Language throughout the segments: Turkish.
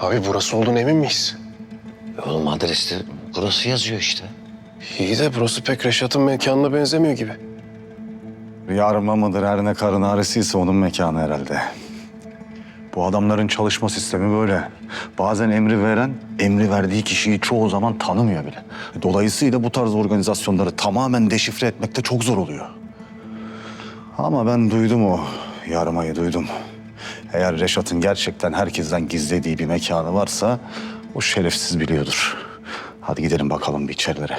Abi burası olduğunu emin miyiz? E Oğlum adreste burası yazıyor işte. İyi de burası pek Reşat'ın mekanına benzemiyor gibi. Yarma mıdır her ne karın ağrısıysa onun mekanı herhalde. Bu adamların çalışma sistemi böyle. Bazen emri veren, emri verdiği kişiyi çoğu zaman tanımıyor bile. Dolayısıyla bu tarz organizasyonları tamamen deşifre etmekte çok zor oluyor. Ama ben duydum o yarmayı duydum. Eğer Reşat'ın gerçekten herkesten gizlediği bir mekanı varsa o şerefsiz biliyordur. Hadi gidelim bakalım bir içerilere.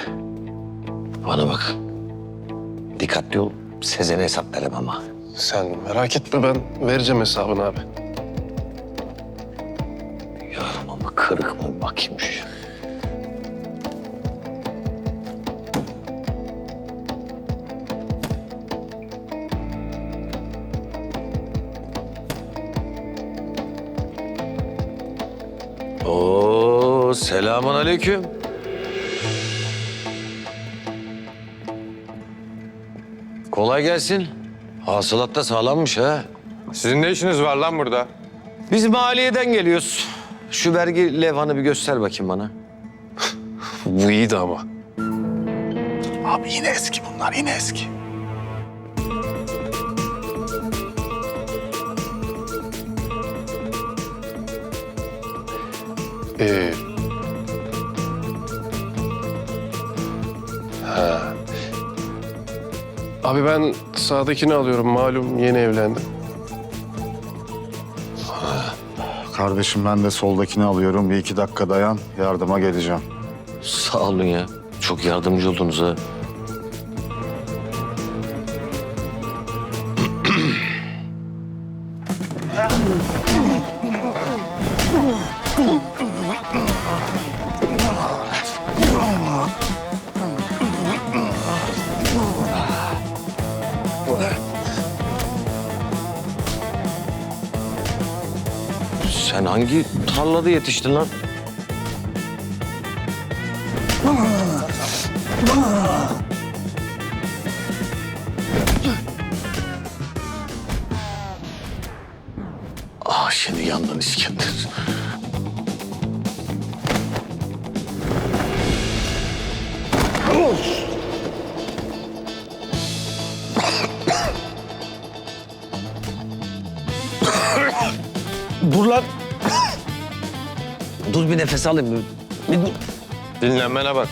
Bana bak. Dikkatli ol. Sezen'e hesap verem ama. Sen merak etme ben vereceğim hesabını abi. Yarım ama kırık mı bakayım şu. Oo, selamun aleyküm. Kolay gelsin. Hasılat da sağlammış ha. Sizin ne işiniz var lan burada? Biz maliyeden geliyoruz. Şu vergi levhanı bir göster bakayım bana. Bu iyiydi ama. Abi yine eski bunlar, yine eski. Ee... Ha. Abi ben sağdakini alıyorum. Malum yeni evlendim. Kardeşim ben de soldakini alıyorum. Bir iki dakika dayan, yardıma geleceğim. Sağ olun ya. Çok yardımcı oldunuz ha. Sen hangi tarlada yetiştin lan? Ah şimdi yandın İskender. Dur lan. Dur bir nefes alayım. Bir, bir dur. Dinlenmene bak.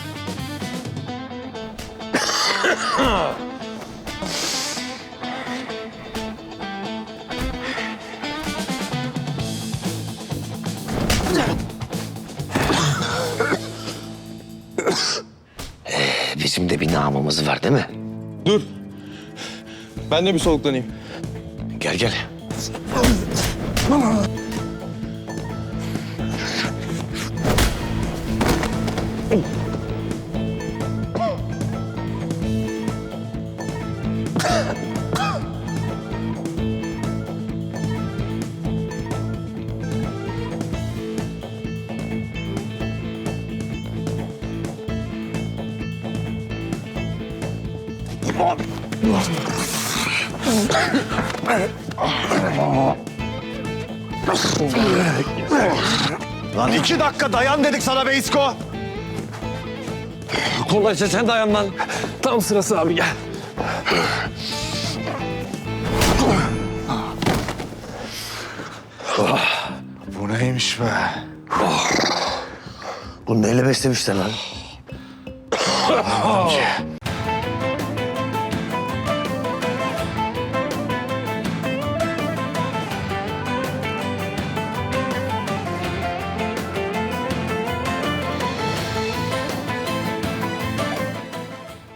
Bizim de bir namımız var değil mi? Dur. Ben de bir soluklanayım. Gel gel. Lan iki dakika dayan dedik sana Beysko. Kolaysa sen dayan lan. Tam sırası abi gel. Bu neymiş be? Bunu neyle beslemişler lan? Anlamadım ki.